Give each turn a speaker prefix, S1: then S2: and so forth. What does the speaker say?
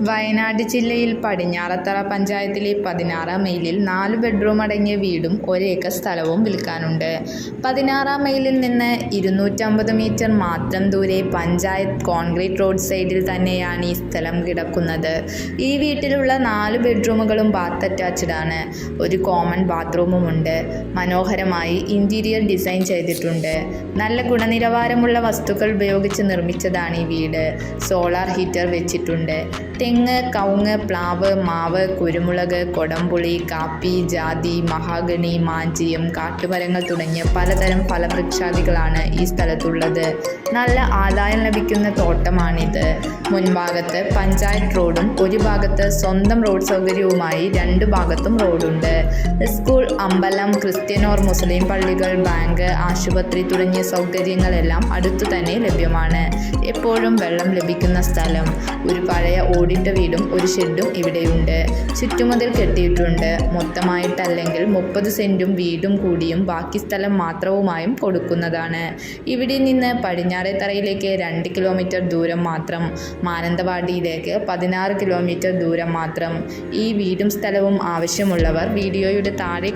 S1: വയനാട് ജില്ലയിൽ പടിഞ്ഞാറത്തറ പഞ്ചായത്തിലെ പതിനാറാം മൈലിൽ നാല് ബെഡ്റൂം അടങ്ങിയ വീടും ഒരേക്കർ സ്ഥലവും വിൽക്കാനുണ്ട്. പതിനാറാം മൈലിൽ നിന്ന് ഇരുന്നൂറ്റമ്പത് മീറ്റർ മാത്രം ദൂരെ പഞ്ചായത്ത് കോൺക്രീറ്റ് റോഡ് സൈഡിൽ തന്നെയാണ് ഈ സ്ഥലം കിടക്കുന്നത്. ഈ വീട്ടിലുള്ള നാല് ബെഡ്റൂമുകളും ബാത്ത് അറ്റാച്ച്ഡ് ആണ്. ഒരു കോമൺ ബാത്റൂമുമുണ്ട്. മനോഹരമായി ഇന്റീരിയർ ഡിസൈൻ ചെയ്തിട്ടുണ്ട്. നല്ല ഗുണനിലവാരമുള്ള വസ്തുക്കൾ ഉപയോഗിച്ച് നിർമ്മിച്ചതാണ് ഈ വീട്. സോളാർ ഹീറ്റർ വെച്ചിട്ടുണ്ട്. തെങ്ങ് കവുങ്ങ് പ്ലാവ് മാവ് കുരുമുളക് കൊടംപുളി കാപ്പി ജാതി മഹാഗണി മാഞ്ചിയം കാട്ടുമരങ്ങൾ തുടങ്ങിയ പലതരം ഫലവൃക്ഷാദികളാണ് ഈ സ്ഥലത്തുള്ളത്. നല്ല ആദായം ലഭിക്കുന്ന തോട്ടമാണിത്. മുൻഭാഗത്ത് പഞ്ചായത്ത് റോഡും ഒരു ഭാഗത്ത് സ്വന്തം റോഡ് സൗകര്യവുമായി രണ്ട് ഭാഗത്തും റോഡുണ്ട്. സ്കൂൾ അമ്പലം ക്രിസ്ത്യൻ ഓർ മുസ്ലിം പള്ളികൾ ബാങ്ക് ആശുപത്രി തുടങ്ങിയ സൗകര്യങ്ങളെല്ലാം അടുത്തു തന്നെ ലഭ്യമാണ്. എപ്പോഴും വെള്ളം ലഭിക്കുന്ന സ്ഥലം. ഒരു പഴയ ഓടിട്ട വീടും ഒരു ഷെഡും ഇവിടെയുണ്ട്. ചുറ്റുമതിൽ കെട്ടിയിട്ടുണ്ട്. മൊത്തമായിട്ടല്ലെങ്കിൽ മുപ്പത് സെന്റും വീടും കൂടിയും ബാക്കി സ്ഥലം മാത്രവുമായും കൊടുക്കുന്നതാണ് ഇവിടെ നിന്ന് പടിഞ്ഞാറേത്തറയിലേക്ക് രണ്ട് കിലോമീറ്റർ ദൂരം മാത്രം. മാനന്തവാടിയിലേക്ക് പതിനാറ് കിലോമീറ്റർ ദൂരം മാത്രം. ഈ വീടും സ്ഥലവും ആവശ്യമുള്ളവർ വീഡിയോയുടെ താഴെ